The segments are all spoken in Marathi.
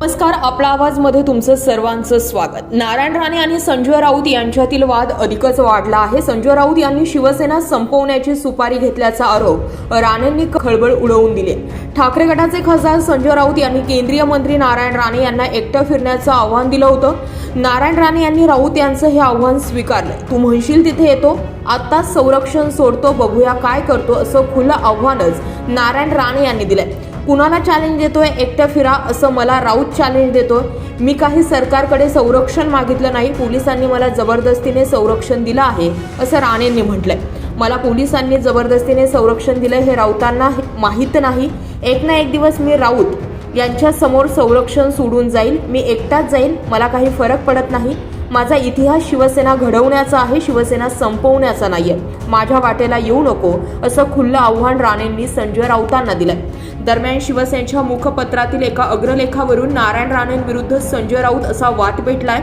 नमस्कार आपला आवाजमध्ये तुमचं सर्वांचं स्वागत. नारायण राणे आणि संजय राऊत यांच्यातील वाद अधिकच वाढला आहे. संजय राऊत यांनी शिवसेना संपवण्याची सुपारी घेतल्याचा आरोप राणेंनी खळबळ उडवून दिले. ठाकरे गटाचे खासदार संजय राऊत यांनी केंद्रीय मंत्री नारायण राणे यांना एकटं फिरण्याचं आव्हान दिलं होतं. नारायण राणे यांनी राऊत यांचं हे आव्हान स्वीकारलं. तू म्हणशील तिथे येतो? आत्ताच संरक्षण सोडतो बघूया काय करतो असं खुलं आव्हानच नारायण राणे यांनी दिलंय. कुणाला चॅलेंज देतोय? एकट्या फिरा असं मला राऊत चॅलेंज देतोय. मी काही सरकारकडे संरक्षण मागितलं नाही. पोलिसांनी मला जबरदस्तीने संरक्षण दिलं आहे असं राणेंनी म्हटलंय. मला पोलिसांनी जबरदस्तीने संरक्षण दिलं हे राऊतांना माहीत नाही. एक ना एक दिवस मी राऊत यांच्यासमोर संरक्षण सोडून जाईल. मी एकटाच जाईल. मला काही फरक पडत नाही. माझा इतिहास शिवसेना घडवण्याचा आहे शिवसेना संपवण्याचा नाहीये. माझ्या वाटेला येऊ नको असं खुल्लं आव्हान राणेंनी संजय राऊतांना दिलंय. दरम्यान शिवसेनेच्या मुखपत्रातील एका अग्रलेखावरून नारायण राणेंविरुद्ध संजय राऊत असा वाद पेटलाय.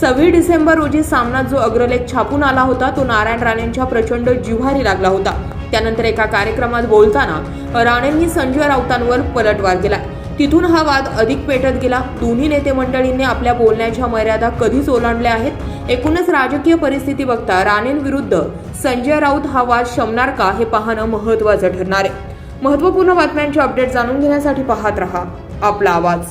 सव्वीस डिसेंबर रोजी सामना जो अग्रलेख छापून आला होता तो नारायण राणेंच्या प्रचंड जिव्हारी लागला होता. त्यानंतर एका कार्यक्रमात बोलताना राणेंनी संजय राऊतांवर पलटवार केला तिथून हा वाद अधिक पेटत गेला. दोन्ही नेते मंडळींनी आपल्या बोलण्याच्या मर्यादा कधीच ओलांडल्या आहेत. एकूणच राजकीय परिस्थिती बघता राणेंविरुद्ध संजय राऊत हा वाद शमणार का हे पाहणं महत्त्वाचं ठरणार आहे. महत्त्वपूर्ण बातम्यांचे अपडेट जाणून घेण्यासाठी पाहत रहा आपला आवाज.